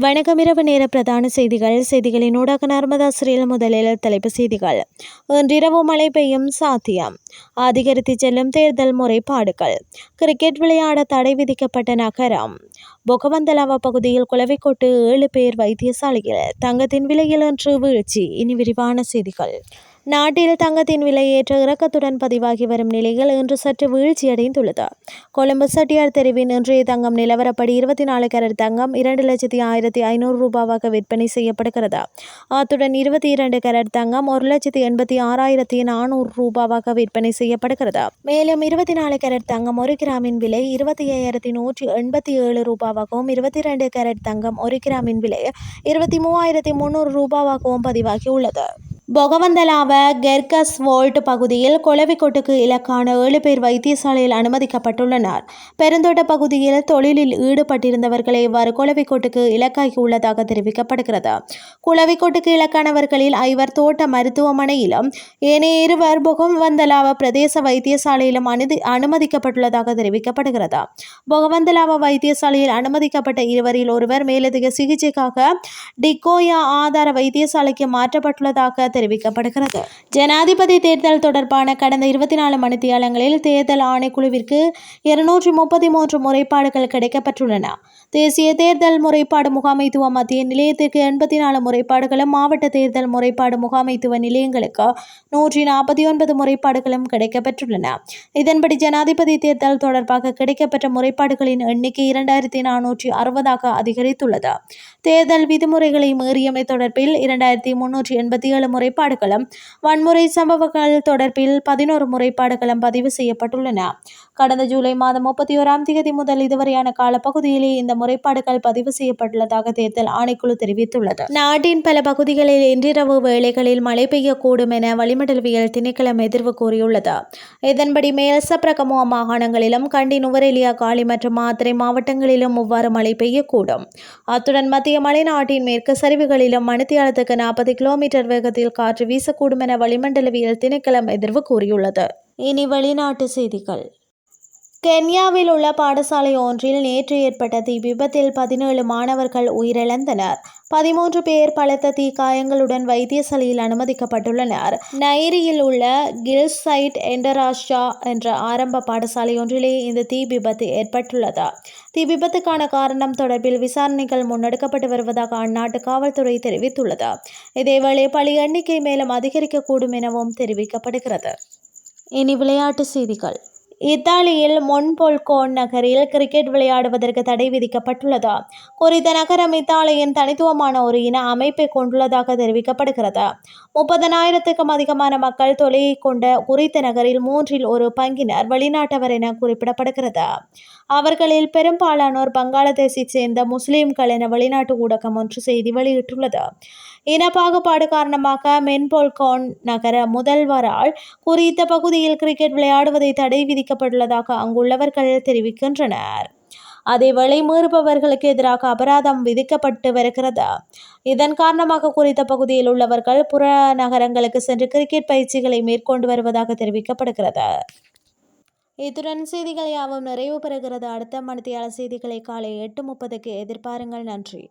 வணக்கம். இரவு நேர பிரதான செய்திகள். செய்திகளின் ஊடாக நர்மதா சிறியல் முதலில் தலைப்பு செய்திகள். இன்றிரவு மழை பெய்யும் சாத்தியம். அதிகரித்து செல்லும் தேர்தல் முறைப்பாடுகள். கிரிக்கெட் விளையாட தடை விதிக்கப்பட்ட நகரம். பொகவந்தலாவா பகுதியில் குளவிக்கொட்டு ஏழு பேர் வைத்தியசாலையில். தங்கத்தின் விலையில் இன்று வீழ்ச்சி. இனி விரிவான செய்திகள். நாட்டில் தங்கத்தின் விலை ஏற்ற இறக்கத்துடன் பதிவாகி வரும் நிலையில் இன்று சற்று வீழ்ச்சியடைந்துள்ளது. கொழும்பு செட்டியார் தெருவின் இன்றைய தங்கம் நிலவரப்படி இருபத்தி நாலு கேரட் தங்கம் இரண்டு லட்சத்தி ஆயிரத்தி ஐநூறு ரூபாவாக விற்பனை செய்யப்படுகிறது. அத்துடன் இருபத்தி இரண்டு கேரட் தங்கம் ஒரு லட்சத்தி எண்பத்தி ஆறாயிரத்தி நானூறு ரூபாவாக விற்பனை செய்யப்படுகிறது. மேலும் இருபத்தி நாலு கேரட் தங்கம் ஒரு கிராமின் விலை இருபத்தி ஐயாயிரத்தி நூற்றி எண்பத்தி ஏழு ரூபாவாகவும் இருபத்தி இரண்டு கேரட் தங்கம் ஒரு கிராமின் விலை இருபத்தி மூவாயிரத்தி முந்நூறு ரூபாவாகவும் பதிவாகி உள்ளது பொகவந்தலாவ கெர்கஸ் வோல்ட் பகுதியில் கொலவிக்கொட்டுக்கு இலக்கான ஏழு பேர் வைத்தியசாலையில் அனுமதிக்கப்பட்டுள்ளனர். பெருந்தோட்ட பகுதியில் தொழிலில் ஈடுபட்டிருந்தவர்களை இவ்வாறு கொலவிக்கொட்டுக்கு இலக்காகி உள்ளதாக தெரிவிக்கப்படுகிறது. குளவிக்கொட்டுக்கு இலக்கானவர்களில் ஐவர் தோட்ட மருத்துவமனையிலும் ஏனைய இருவர் பொகவந்தலாவ பிரதேச வைத்தியசாலையிலும் அனுதி அனுமதிக்கப்பட்டுள்ளதாக தெரிவிக்கப்படுகிறது. பொகவந்தலாவ வைத்தியசாலையில் அனுமதிக்கப்பட்ட இருவரில் ஒருவர் மேலதிக சிகிச்சைக்காக டிகோயா ஆதார வைத்தியசாலைக்கு மாற்றப்பட்டுள்ளதாக தெரிவிக்கப்படுகிறது. ஜனாதிபதி தேர்தல் தொடர்பான கடந்த இருபத்தி நாலு மணித்தியாலங்களில் தேர்தல் ஆணைக்குழுவிற்கு இருநூற்றி முப்பத்தி மூன்று முறைப்பாடுகள் கிடைக்கப்பட்டுள்ளன. தேசிய தேர்தல் முறைப்பாடு முகாமைத்துவ மத்திய நிலையத்திற்கு எண்பத்தி நாலு முறைப்பாடுகளும் மாவட்ட தேர்தல் முறைப்பாடு முகாமைத்துவ நிலையங்களுக்கு நூற்றி நாற்பத்தி ஒன்பது முறைப்பாடுகளும் கிடைக்கப்பெற்றுள்ளன. இதன்படி ஜனாதிபதி தேர்தல் தொடர்பாக கிடைக்கப்பெற்ற முறைப்பாடுகளின் எண்ணிக்கை இரண்டாயிரத்தி நானூற்றி அறுபதாக அதிகரித்துள்ளது. தேர்தல் விதிமுறைகளை மீறியமை தொடர்பில் இரண்டாயிரத்தி முன்னூற்றி எண்பத்தி ஏழு முறை முறைப்பாடுகளும் வன்முறை சம்பவங்கள் தொடர்பில் பதினோரு முறைப்பாடுகளும் பதிவு செய்யப்பட்டுள்ளன. கடந்த ஜூலை மாதம் முப்பத்தி ஓராம் தேதி முதல் இதுவரையான காலப்பகுதியிலே இந்த முறைப்பாடுகள் பதிவு செய்யப்பட்டுள்ளதாக தேர்தல் ஆணைக்குழு தெரிவித்துள்ளது. நாட்டின் பல பகுதிகளில் இன்றிரவு வேளைகளில் மழை பெய்யக்கூடும் என வளிமண்டலவியல் திணைக்களம் எதிர்வு கூறியுள்ளது. இதன்படி மேல் சப்ரகமுவ மாகாணங்களிலும் கண்டி நுவரெலியா காலி மற்றும் மாத்திரை மாவட்டங்களிலும் இவ்வாறு மழை பெய்யக்கூடும். அத்துடன் மத்திய மலைநாட்டின் மேற்கு சரிவுகளிலும் மணித்தியாலத்துக்கு நாற்பது கிலோமீட்டர் வேகத்தில் காற்று வீசக்கூடும் என வளிமண்டலவியல் திணைக்களம் எதிர்வு கூறியுள்ளது. இனி வெளிநாட்டு செய்திகள். கென்யாவில் உள்ள பாடசாலை ஒன்றில் நேற்று ஏற்பட்ட தீ விபத்தில் பதினேழு மாணவர்கள் உயிரிழந்தனர். பதிமூன்று பேர் பலத்த தீக்காயங்களுடன் வைத்தியசாலையில் அனுமதிக்கப்பட்டுள்ளனர். நைரியில் உள்ள கில்சைட் என்டராஷா என்ற ஆரம்ப பாடசாலை ஒன்றிலே இந்த தீ விபத்து ஏற்பட்டுள்ளது. தீ விபத்துக்கான காரணம் தொடர்பில் விசாரணைகள் முன்னெடுக்கப்பட்டு வருவதாக அந்நாட்டு காவல்துறை தெரிவித்துள்ளது. இதேவேளை பலி எண்ணிக்கை மேலும் அதிகரிக்கக்கூடும் எனவும் தெரிவிக்கப்படுகிறது. இனி விளையாட்டு செய்திகள். இத்தாலியில் மொன்பொல்கோன் நகரில் கிரிக்கெட் விளையாடுவதற்கு தடை விதிக்கப்பட்டுள்ளது. குறித்த நகரம் இத்தாலியின் தனித்துவமான ஒரு இன அமைப்பை கொண்டுள்ளதாக தெரிவிக்கப்படுகிறது. முப்பதனாயிரத்துக்கும் அதிகமான மக்கள் தொலையை கொண்ட குறித்த நகரில் மூன்றில் ஒரு பங்கினர் வெளிநாட்டவர் என குறிப்பிடப்படுகிறது. அவர்களில் பெரும்பாலானோர் பங்களாதேஷை சேர்ந்த முஸ்லிம்கள் என வெளிநாட்டு ஊடகம் ஒன்று செய்தி வெளியிட்டுள்ளது. இன பாகுபாடு காரணமாக மென்போல்கோன் நகர முதல்வரால் குறித்த பகுதியில் கிரிக்கெட் விளையாடுவதை தடை விதிக்கப்பட்டுள்ளதாக அங்குள்ளவர்கள் தெரிவிக்கின்றனர். அதேவேளை மீறுபவர்களுக்கு எதிராக அபராதம் விதிக்கப்பட்டு வருகிறது. இதன் காரணமாக குறித்த பகுதியில் உள்ளவர்கள் புற நகரங்களுக்கு சென்று கிரிக்கெட் பயிற்சிகளை மேற்கொண்டு வருவதாக தெரிவிக்கப்படுகிறது. இத்துடன் செய்திகள் யாவும் நிறைவு பெறுகிறது அடுத்த மணித்தியால செய்திகளை காலை எட்டு முப்பதுக்கு எதிர்பாருங்கள். நன்றி.